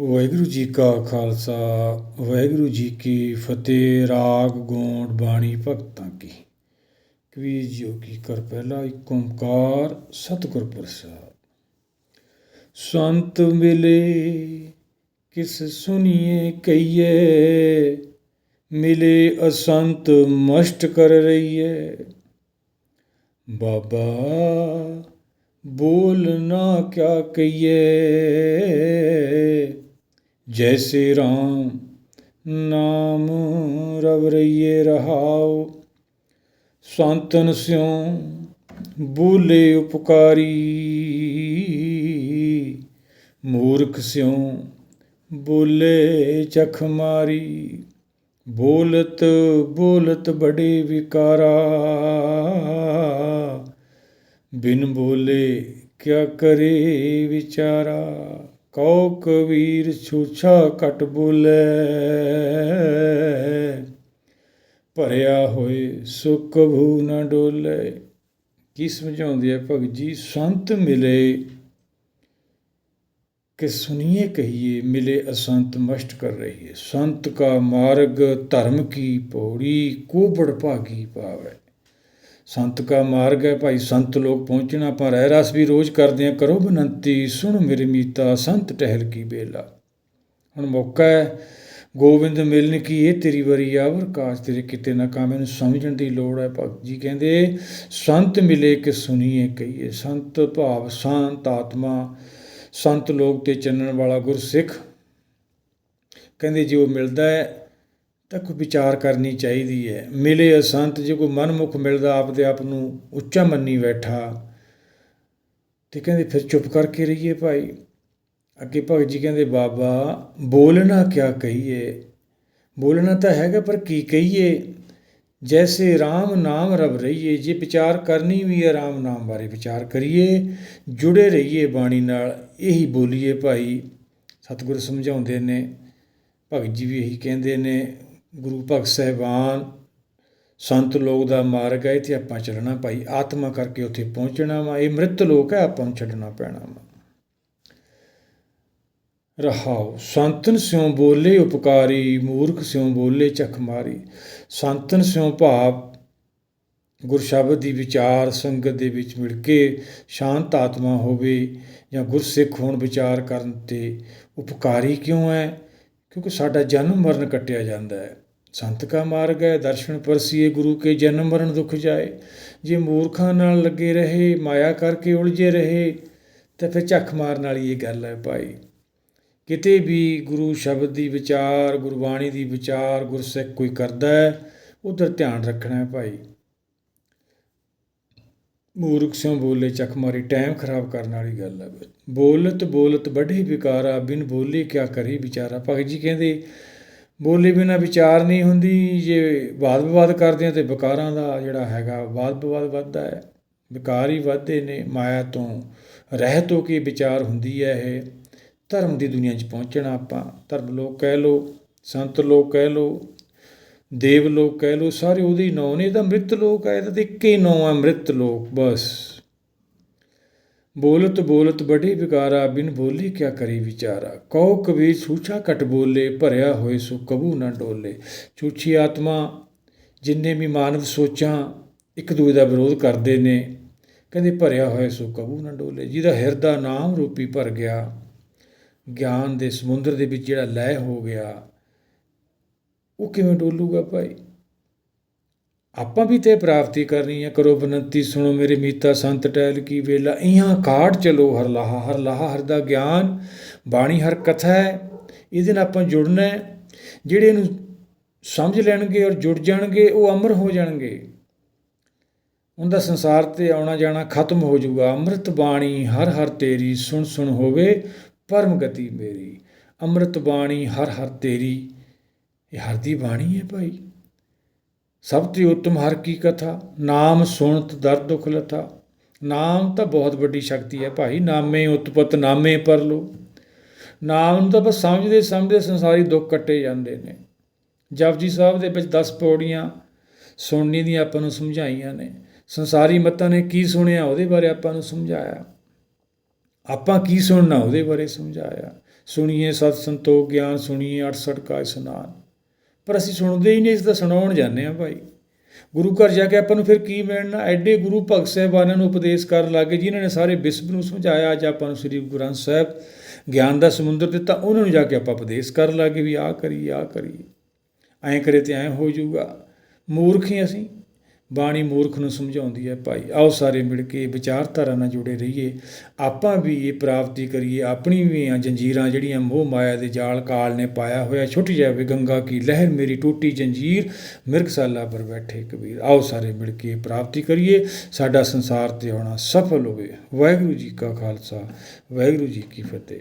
ਵਾਹਿਗੁਰੂ ਜੀ ਕਾ ਖਾਲਸਾ, ਵਾਹਿਗੁਰੂ ਜੀ ਕੀ ਫਤਿਹ, ਰਾਗ, ਗੋਣ, ਬਾਣੀ, ਭਗਤਾਂ ਕੀ। ਕਵੀ ਜੋ ਕੀ ਕਰ ਪਹਿਲਾ ਇੱਕ ਓੰਕਾਰ ਸਤਿਗੁਰ ਪ੍ਰਸਾਦ। ਸੰਤ ਮਿਲੇ, ਕਿਸ ਸੁਣੀਏ ਕਈਏ ਮਿਲੇ ਅਸੰਤ ਮਸ਼ਟ ਕਰ ਰਹੀਏ। ਬਾਬਾ, ਬੋਲ ਨਾ ਕਿਆ ਕਹੀਏ। ਜੈਸੇ RAM ਨਾਮ ਰਵ ਰਈਏ ਰਹਾਉ। ਸੰਤਨ ਸਿਉ, ਬੂਲੇ ਉਪਕਾਰੀ। ਮੂਰਖ ਸਿਉ, ਬੋਲੇ ਚਖ ਮਾਰੀ। ਬੋਲਤ ਬੋਲਤ ਬੜੇ ਵਿਕਾਰਾ। ਬਿਨ ਬੋਲੇ ਕਿਆ ਕਰੇ ਵਿਚਾਰਾ। ਕਉ ਕਬੀਰ ਛੂਛਾ ਘਟ ਬੋਲੇ। ਭਰਿਆ ਹੋਏ ਸੋ ਕਭੂ ਨਾ ਡੋਲੇ। ਕੀ ਸਮਝਾਉਂਦੇ ਹੈ ਭਗਤ ਜੀ? ਸੰਤ ਮਿਲੇ। ਕਿ ਸੁਨੀਏ ਕਹੀਏ, ਮਿਲੇ ਅਸੰਤ ਮਸ਼ਟ ਕਰ ਰਹੀ ਹੈ ਸੰਤ ਕਾ ਮਾਰਗ ਧਰਮ ਕੀ ਪੌੜੀ, ਕੋ ਬੜ ਭਾਗੀ ਪਾਵੇ। ਸੰਤ ਕਾ ਮਾਰਗ ਹੈ ਭਾਈ, ਸੰਤ ਲੋਕ ਪਹੁੰਚਣਾ ਆਪਾਂ ਰਹਿ ਰਸ ਵੀ ਰੋਜ਼ ਕਰਦੇ ਆ ਕਰੋ ਬਨੰਤੀ, ਸੁਣ ਮੇਰੇ ਮੀਤਾ, ਸੰਤ ਟਹਿਲ ਕੀ ਬੇਲਾ। ਹੁਣ ਮੌਕਾ ਹੈ, ਗੋਬਿੰਦ ਮਿਲਨ ਕੀ, ਇਹ ਤੇਰੀ ਵਰੀ ਆਵਰ ਕਾਸ਼ ਤੇਰੇ ਕਿਤੇ ਨਾ ਕਾਮੇ ਨੂੰ ਸਮਝਣ ਦੀ ਲੋੜ ਹੈ ਭਗਤ ਜੀ ਕਹਿੰਦੇ, ਸੰਤ ਮਿਲੇ ਕਿ ਸੁਣੀਏ ਕਹੀਏ, ਸੰਤ ਭਾਵ ਸੰਤ ਆਤਮਾ, ਸੰਤ ਲੋਕ ਤੇ ਚੰਨਣ ਵਾਲਾ ਗੁਰਸਿੱਖ। ਕਹਿੰਦੇ ਜੇ ਉਹ ਮਿਲਦਾ ਹੈ ਤੱਕ ਵਿਚਾਰ ਕਰਨੀ ਚਾਹੀਦੀ ਹੈ। ਮਿਲੇ ਅਸੰਤ ਜੇ ਕੋਈ ਮਨਮੁਖ ਮਿਲਦਾ, ਆਪਦੇ ਆਪ ਨੂੰ ਉੱਚਾ ਮੰਨੀ ਬੈਠਾ, ਤੇ ਕਹਿੰਦੇ ਫਿਰ ਚੁੱਪ ਕਰਕੇ ਰਹੀਏ ਭਾਈ। ਅੱਗੇ ਭਗਤ ਜੀ ਕਹਿੰਦੇ, ਬਾਬਾ, ਬੋਲਣਾ ਕਿਆ ਕਹੀਏ? ਬੋਲਣਾ ਤਾਂ ਹੈਗਾ, ਪਰ ਕੀ ਕਹੀਏ? ਜੈਸੇ RAM ਨਾਮ ਰਬ ਰਹੀਏ, ਜੇ ਵਿਚਾਰ ਕਰਨੀ ਵੀ ਹੈ RAM ਨਾਮ ਬਾਰੇ ਵਿਚਾਰ ਕਰੀਏ, ਜੁੜੇ ਰਹੀਏ ਬਾਣੀ ਨਾਲ, ਇਹੀ ਬੋਲੀਏ ਭਾਈ। ਸਤਿਗੁਰ ਸਮਝਾਉਂਦੇ ਨੇ, ਭਗਤ ਜੀ ਵੀ ਇਹੀ ਕਹਿੰਦੇ ਨੇ ਗੁਰੂ ਭਗਤ ਸਹਿਬਾਨ ਸੰਤ ਲੋਕ ਦਾ ਮਾਰਗ ਹੈ, ਇੱਥੇ ਆਪਾਂ ਚੱਲਣਾ ਭਾਈ, ਆਤਮਾ ਕਰਕੇ ਉੱਥੇ ਪਹੁੰਚਣਾ ਵਾ, ਇਹ ਮ੍ਰਿਤ ਲੋਕ ਹੈ, ਆਪਾਂ ਨੂੰ ਛੱਡਣਾ ਪੈਣਾ ਵਾ। ਰਹਾਉ ਸੰਤਨ ਸਿਉ ਬੋਲੇ ਉਪਕਾਰੀ, ਮੂਰਖ ਸਿਉ ਬੋਲੇ ਚਖ ਮਾਰੀ। ਸੰਤਨ ਸਿਉ ਭਾਵ ਗੁਰ ਸ਼ਬਦ ਦੀ ਵਿਚਾਰ, ਸੰਗਤ ਦੇ ਵਿੱਚ ਮਿਲ ਕੇ ਸ਼ਾਂਤ ਆਤਮਾ ਹੋਵੇ ਜਾਂ ਗੁਰਸਿੱਖ ਹੋਣ ਵਿਚਾਰ ਕਰਨ ਤੇ ਉਪਕਾਰੀ ਕਿਉਂ ਹੈ? ਕਿਉਂਕਿ ਸਾਡਾ ਜਨਮ ਮਰਨ ਕੱਟਿਆ ਜਾਂਦਾ ਹੈ। ਸੰਤ ਕਾ ਮਾਰਗ ਹੈ, ਦਰਸ਼ਨ ਪਰਸੀਏ ਗੁਰੂ ਕੇ ਜਨਮ ਮਰਨ ਦੁਖ ਜਾਏ। ਜੇ ਮੂਰਖਾਂ ਨਾਲ ਲੱਗੇ ਰਹੇ, ਮਾਇਆ ਕਰਕੇ ਉਲਝੇ ਰਹੇ, ਤਾਂ ਫਿਰ ਝੱਖ ਮਾਰਨ ਵਾਲੀ ਇਹ ਗੱਲ ਹੈ ਭਾਈ। ਕਿਤੇ ਵੀ ਗੁਰੂ ਸ਼ਬਦ ਦੀ ਵਿਚਾਰ, ਗੁਰਬਾਣੀ ਦੀ ਵਿਚਾਰ, ਗੁਰਸਿੱਖ ਕੋਈ ਕਰਦਾ ਹੈ, ਉਧਰ ਧਿਆਨ ਰੱਖਣਾ ਹੈ ਭਾਈ। ਮੂਰਖ ਸਿਉ ਬੋਲੇ ਚੱਕ ਮਾਰੀ, ਟਾਈਮ ਖਰਾਬ ਕਰਨ ਵਾਲੀ ਗੱਲ ਹੈ। ਬੋਲਤ ਬੋਲਤ ਬੜੇ ਵਿਕਾਰਾ, ਬਿਨ ਬੋਲੇ ਕਿਆ ਕਰੀ ਵਿਚਾਰਾ। ਭਗਤ ਜੀ ਕਹਿੰਦੇ ਬੋਲੇ ਬਿਨਾਂ ਵਿਚਾਰ ਨਹੀਂ ਹੁੰਦੀ, ਜੇ ਵਾਦ ਵਿਵਾਦ ਕਰਦੇ ਆ ਤੇ ਵਿਕਾਰਾਂ ਦਾ ਜਿਹੜਾ ਹੈਗਾ, ਵਾਦ ਵਿਵਾਦ ਵੱਧਦਾ ਹੈ, ਵਿਕਾਰ ਹੀ ਵੱਧਦੇ ਨੇ, ਮਾਇਆ ਤੋਂ ਰਹਿਤ ਹੋ ਕੇ ਵਿਚਾਰ ਹੁੰਦੀ ਹੈ ਇਹ। ਧਰਮ ਦੀ ਦੁਨੀਆ 'ਚ ਪਹੁੰਚਣਾ ਆਪਾਂ, ਧਰਮ ਲੋਕ ਕਹਿ ਲੋ ਸੰਤ ਲੋਕ ਕਹਿ ਲੋ ਦੇਵ ਲੋਕ ਕਹਿ ਲੋ ਸਾਰੇ ਉਹਦੇ ਹੀ ਨਾਂ ਨੇ ਤਾਂ ਮ੍ਰਿਤ ਲੋਕ ਹੈ ਤਾਂ ਇੱਕ ਹੀ ਨਾਂ ਹੈ ਮ੍ਰਿਤ ਲੋਕ, ਬਸ। ਬੋਲਤ ਬੋਲਤ ਬੜੀ ਵਿਕਾਰਾ ਬਿਨ ਬੋਲੀ ਕਿਆ ਕਰੀ ਵਿਚਾਰਾ? ਕਉ ਕਬੀਰ ਛੂਛਾ ਕਟ ਬੋਲੇ, ਭਰਿਆ ਹੋਏ ਸੋ ਕਬੂ ਨਾ ਡੋਲੇ। ਛੂਛੀ ਆਤਮਾ, ਜਿੰਨੇ ਵੀ ਮਾਨਵ ਸੋਚਾਂ, ਇੱਕ ਦੂਜੇ ਦਾ ਵਿਰੋਧ ਕਰਦੇ ਨੇ, ਕਹਿੰਦੇ ਭਰਿਆ ਹੋਇਆ ਸੋ ਕਬੂ ਨਾ ਡੋਲੇ। ਜਿਹਦਾ ਹਿਰਦਾ ਨਾਮ ਰੂਪੀ ਭਰ ਗਿਆ, ਗਿਆਨ ਦੇ ਸਮੁੰਦਰ ਦੇ ਵਿੱਚ ਜਿਹੜਾ ਲੈ ਹੋ ਗਿਆ, ਉਹ ਕਿਵੇਂ ਡੋਲੂਗਾ ਭਾਈ? ਆਪਾਂ ਵੀ ਤੇ ਪ੍ਰਾਪਤੀ ਕਰਨੀ ਹੈ ਕਰੋ ਬਨੰਤੀ ਸੁਣੋ ਮੇਰੇ ਮੀਤਾ ਸੰਤ ਟਹਿਲ ਕੀ ਵੇਲਾ। ਇਹਾਂ ਕਾਟ ਚਲੋ ਹਰ ਲਾਹਾ ਹਰ ਲਾਹਾ, ਹਰ ਦਾ ਗਿਆਨ। ਬਾਣੀ ਹਰ ਕਥਾ ਹੈ, ਇਹਦੇ ਨਾਲ ਆਪਾਂ ਜੁੜਨਾ ਹੈ। ਜਿਹੜੇ ਇਹਨੂੰ ਸਮਝ ਲੈਣਗੇ ਔਰ ਜੁੜ ਜਾਣਗੇ, ਉਹ ਅਮਰ ਹੋ ਜਾਣਗੇ। ਉਹਦਾ ਸੰਸਾਰ ਤੇ ਆਉਣਾ ਜਾਣਾ ਖਤਮ ਹੋ ਜਾਊਗਾ। ਅੰਮ੍ਰਿਤ ਬਾਣੀ ਹਰ ਹਰ ਤੇਰੀ, ਸੁਣ ਸੁਣ ਹੋਵੇ ਪਰਮ ਗਤੀ ਮੇਰੀ। ਅੰਮ੍ਰਿਤ ਬਾਣੀ ਹਰ ਹਰ ਤੇਰੀ। ਇਹ ਹਰ ਦੀ ਬਾਣੀ ਹੈ ਭਾਈ। ਸਭ ਤੋਂ ਉੱਤਮ ਹਰ ਕੀ ਕਥਾ, ਨਾਮ, ਸੁਣਤ ਦਰ ਦੁਖ ਲਥਾ ਨਾਮ ਤਾਂ ਬਹੁਤ ਵੱਡੀ ਸ਼ਕਤੀ ਹੈ ਭਾਈ। ਨਾਮੇ ਉਤਪਤ, ਨਾਮੇ ਪਰ ਲੋ ਨਾਮ ਨੂੰ ਤਾਂ ਬਸ ਸਮਝਦੇ ਸਮਝਦੇ ਸੰਸਾਰੀ ਦੁੱਖ ਕੱਟੇ ਜਾਂਦੇ ਨੇ। ਜਪਜੀ ਸਾਹਿਬ ਦੇ ਵਿੱਚ 10 ਪੌੜੀਆਂ ਸੁਣਨੀ ਦੀਆਂ ਆਪਾਂ ਨੂੰ ਸਮਝਾਈਆਂ ਨੇ। ਸੰਸਾਰੀ ਮਤਾਂ ਨੇ ਕੀ ਸੁਣਿਆ, ਉਹਦੇ ਬਾਰੇ ਆਪਾਂ ਨੂੰ ਸਮਝਾਇਆ। ਆਪਾਂ ਕੀ ਸੁਣਨਾ, ਉਹਦੇ ਬਾਰੇ ਸਮਝਾਇਆ। ਸੁਣੀਏ ਸਤ ਸੰਤੋਖ ਗਿਆਨ, ਸੁਣੀਏ 68 ਕਾ ਇਸਨਾਨ ਪਰ ਅਸੀਂ ਸੁਣਦੇ ਹੀ ਨਹੀਂ ਇਸ ਦਾ ਸੁਣਾਉਣ ਜਾਂਦੇ ਆ ਭਾਈ। ਗੁਰੂ ਘਰ ਜਾ ਕੇ ਆਪਾਂ ਨੂੰ ਫਿਰ ਕੀ ਮਿਲਣਾ? ਐਡੇ ਗੁਰੂ ਭਗਤ ਸਾਹਿਬਾਨਾਂ ਨੂੰ ਉਪਦੇਸ਼ ਕਰਨ ਲੱਗੇ ਜਿਨ੍ਹਾਂ ਨੇ ਸਾਰੇ ਵਿਸ਼ਵ ਨੂੰ ਸਮਝਾਇਆ, ਅੱਜ ਆਪਾਂ ਨੂੰ ਸ੍ਰੀ ਗੁਰੂ ਗ੍ਰੰਥ ਸਾਹਿਬ ਗਿਆਨ ਦਾ ਸਮੁੰਦਰ ਦਿੱਤਾ, ਉਹਨਾਂ ਨੂੰ ਜਾ ਕੇ ਆਪਾਂ ਉਪਦੇਸ਼ ਕਰਨ ਲੱਗੇ ਵੀ ਆਹ ਕਰੀਏ ਆਹ ਕਰੀਏ। ਐਂ ਕਰੇ ਤੇ ਐਂ ਹੋ ਜਾਊਗਾ। ਮੂਰਖ ਹੀ ਅਸੀਂ। ਬਾਣੀ ਮੂਰਖ ਨੂੰ ਸਮਝਾਉਂਦੀ ਹੈ, ਭਾਈ, ਆਓ ਸਾਰੇ ਮਿਲ ਕੇ ਵਿਚਾਰਧਾਰਾ ਨਾਲ ਜੁੜੇ ਰਹੀਏ। ਆਪਾਂ ਵੀ ਇਹ ਪ੍ਰਾਪਤੀ ਕਰੀਏ। ਆਪਣੀ ਵੀ ਆ ਜੰਜੀਰਾਂ ਜਿਹੜੀਆਂ ਮੋਹ ਮਾਇਆ ਦੇ ਜਾਲ ਕਾਲ ਨੇ ਪਾਇਆ ਹੋਇਆ, ਛੁੱਟ ਜਾਵੇ ਗੰਗਾ ਕੀ ਲਹਿਰ ਮੇਰੀ ਟੂਟੀ ਜੰਜੀਰ। ਮਿਰਗਸਾਲਾ ਪਰ ਬੈਠੇ ਕਬੀਰ, ਆਓ ਸਾਰੇ ਮਿਲ ਕੇ ਪ੍ਰਾਪਤੀ ਕਰੀਏ। ਸਾਡਾ ਸੰਸਾਰ ਤੇ ਆਉਣਾ ਸਫਲ ਹੋਵੇ। ਵਾਹਿਗੁਰੂ ਜੀ ਕਾ ਖਾਲਸਾ, ਵਾਹਿਗੁਰੂ ਜੀ ਕੀ ਫਤਿਹ।